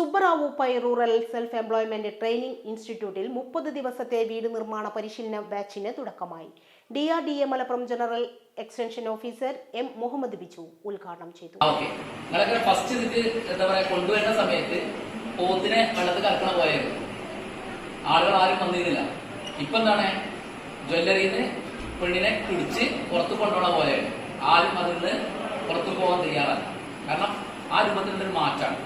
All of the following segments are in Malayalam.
Subbarao Pai rural self employment training ഇൻസ്റ്റിറ്റ്യൂട്ടിൽ മുപ്പത് ദിവസത്തെ വീട് നിർമ്മാണ പരിശീലന ബാച്ചിന് തുടക്കമായി. D R D A Malappuram general extension officer M Muhammad Biju ഉദ്ഘാടനം ചെയ്തു. ഫസ്റ്റ് ഇതിക്ക് എന്താ പറയാ കൊണ്ടുവരുന്ന സമയത്ത് പോത്തിനെ വെള്ളത്തിൽ കറക്കണ പോയായിരുന്നു ആളുകൾ ആരും വന്നിരുന്നില്ല. ഇപ്പൊ എന്താണ്? ജ്വല്ലറിന്ന് പെണ്ണിനെ പിടിച്ച് പുറത്ത് കൊണ്ടുപോകണ പോലെയാണ് ആരും അതിൽ നിന്ന് പുറത്തു പോകാൻ തയ്യാറല്ല. കാരണം ആ രൂപത്തിൽ നിന്നൊരു മാറ്റാണ്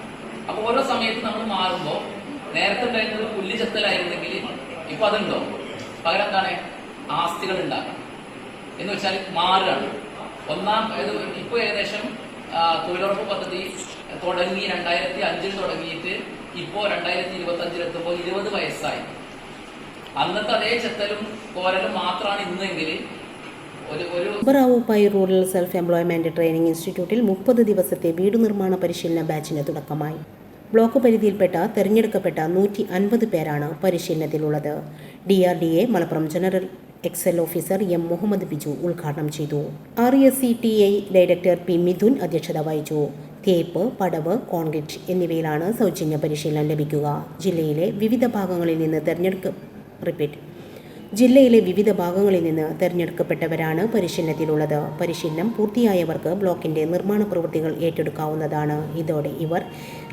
അപ്പൊ ഓരോ സമയത്ത് നമ്മൾ മാറുമ്പോൾ നേരത്തെ ഉണ്ടായിരുന്നത് പുല്ല് ചെത്തലായിരുന്നെങ്കിൽ ഇപ്പൊ അതുണ്ടോ? പകരം എന്താണ്? ആസ്തികൾ ഉണ്ടാക്കണം. എന്ന് വെച്ചാൽ മാറുകയാണ് ഒന്നാം ഇപ്പൊ ഏകദേശം തൊഴിലുറപ്പ് പദ്ധതി തുടങ്ങി രണ്ടായിരത്തി അഞ്ചിൽ തുടങ്ങിയിട്ട് ഇപ്പോ രണ്ടായിരത്തി ഇരുപത്തി അഞ്ചിൽ എത്തുമ്പോൾ ഇരുപത് വയസ്സായി. അന്നത്തെ അതേ ചെത്തലും കോരലും മാത്രമാണ് ഇന്നെങ്കിൽ Pai rural self employment training ഇൻസ്റ്റിറ്റ്യൂട്ടിൽ മുപ്പത് ദിവസത്തെ വീട് നിർമ്മാണ പരിശീലന ബാച്ചിന് തുടക്കമായി. ബ്ലോക്ക് പരിധിയിൽപ്പെട്ട തെരഞ്ഞെടുക്കപ്പെട്ട നൂറ്റി അൻപത് പേരാണ് പരിശീലനത്തിലുള്ളത്. D R D A Malappuram general Excel officer M Muhammad Biju ഉദ്ഘാടനം ചെയ്തു. R S C T I director P Mithun അധ്യക്ഷത വഹിച്ചു. തേപ്പ് പടവ് കോൺക്രീറ്റ് എന്നിവയിലാണ് സൗജന്യ പരിശീലനം ലഭിക്കുക. ജില്ലയിലെ വിവിധ ഭാഗങ്ങളിൽ നിന്ന് തെരഞ്ഞെടുക്ക റിപ്പീറ്റ് ജില്ലയിലെ വിവിധ ഭാഗങ്ങളിൽ നിന്ന് തെരഞ്ഞെടുക്കപ്പെട്ടവരാണ് പരിശീലനത്തിലുള്ളത്. പരിശീലനം പൂർത്തിയായവർക്ക് ബ്ലോക്കിന്റെ നിർമ്മാണ പ്രവൃത്തികൾ ഏറ്റെടുക്കാവുന്നതാണ്. ഇതോടെ ഇവർ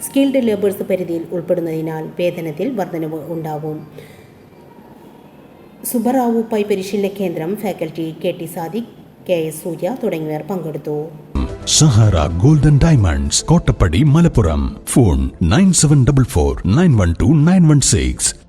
സ്കിൽഡ് ലേബേഴ്സ് പരിധിയിൽ ഉൾപ്പെടുന്നതിനാൽ വേതനത്തിൽ വർധനവ് ഉണ്ടാകും സുബറാവു പൈ പരിശീലന കേന്ദ്രം faculty K T Sadiq K S Surya തുടങ്ങിയവർ പങ്കെടുത്തു. Sahara golden diamonds Kottappadi Malappuram. Phone nine seven double four nine one two nine one six.